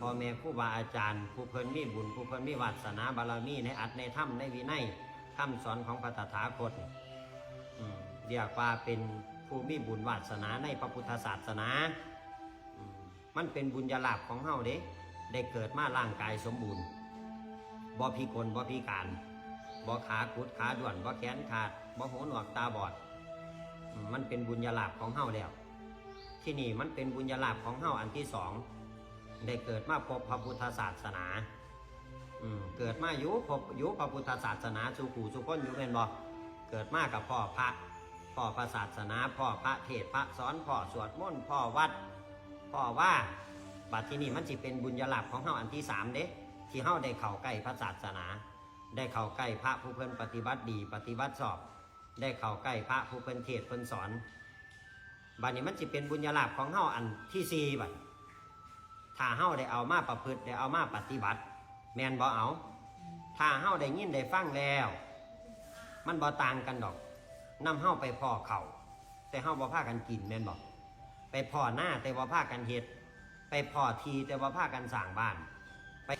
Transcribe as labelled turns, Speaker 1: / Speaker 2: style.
Speaker 1: พ่อแม่ครูบาอาจารย์ผู้เพิ่นมีบุญผู้เพิ่นมีวาสนาบารมีในอัตในถ้ำในวินัยคำสอนของพระตถาคตเรียกว่าเป็นผู้มีบุญวาสนาในพระพุทธศาสนา มันเป็นบุญญาลาภของเฮาเด้ได้เกิดมาร่างกายสมบูรณ์บ่พิกลบ่พิการบ่ขากุดขาด่วนบ่แขนขาดบ่หูหนวกตาบอดมมันเป็นบุญญาลาภของเฮาแล้ว ที่นี่มันเป็นบุญญาลาภของเฮาอันที่สอง ได้เกิดมาพบพระพุทธศาสนาอืมเกิดมาอยู่พบอยู่พระพุทธศาสนาสุขูสุคนอยู่เป็นบ่เกิดมากับพ่อพระพ่อพระศาสนา พ่อพระเทศพระสอนพ่อสวดมนต์พ่อวัด พ่อว่าบัดที่นี่มันสิเป็นบุญญาลาภของเฮาอันที่สามเด้ที่เฮาได้เข้าใกล้พระศาสนา ได้เข้าใกล้พระผู้เพิ่นปฏิบัติดี ปฏิบัติสอบ ได้เข้าใกล้พระผู้เพิ่นเทศเพิ่นสอนบัดนี้มันสิเป็นบุญญาลาภของเฮาอันที่สี่บัด ถ้าเฮาได้เอามาประพฤติได้เอามาปฏิบัติ แมนบ่เอาถ้าเฮาได้ยินได้ฟังแล้ว มันบ่ต่างกันดอกนำเฮาไปพ่อเขาแต่เฮาบ่พากันกินแมนบ่ไปพ่อหน้าแต่บ่พากันเฮ็ดไปพ่อทีแต่บ่พากันสร้างบ้านไป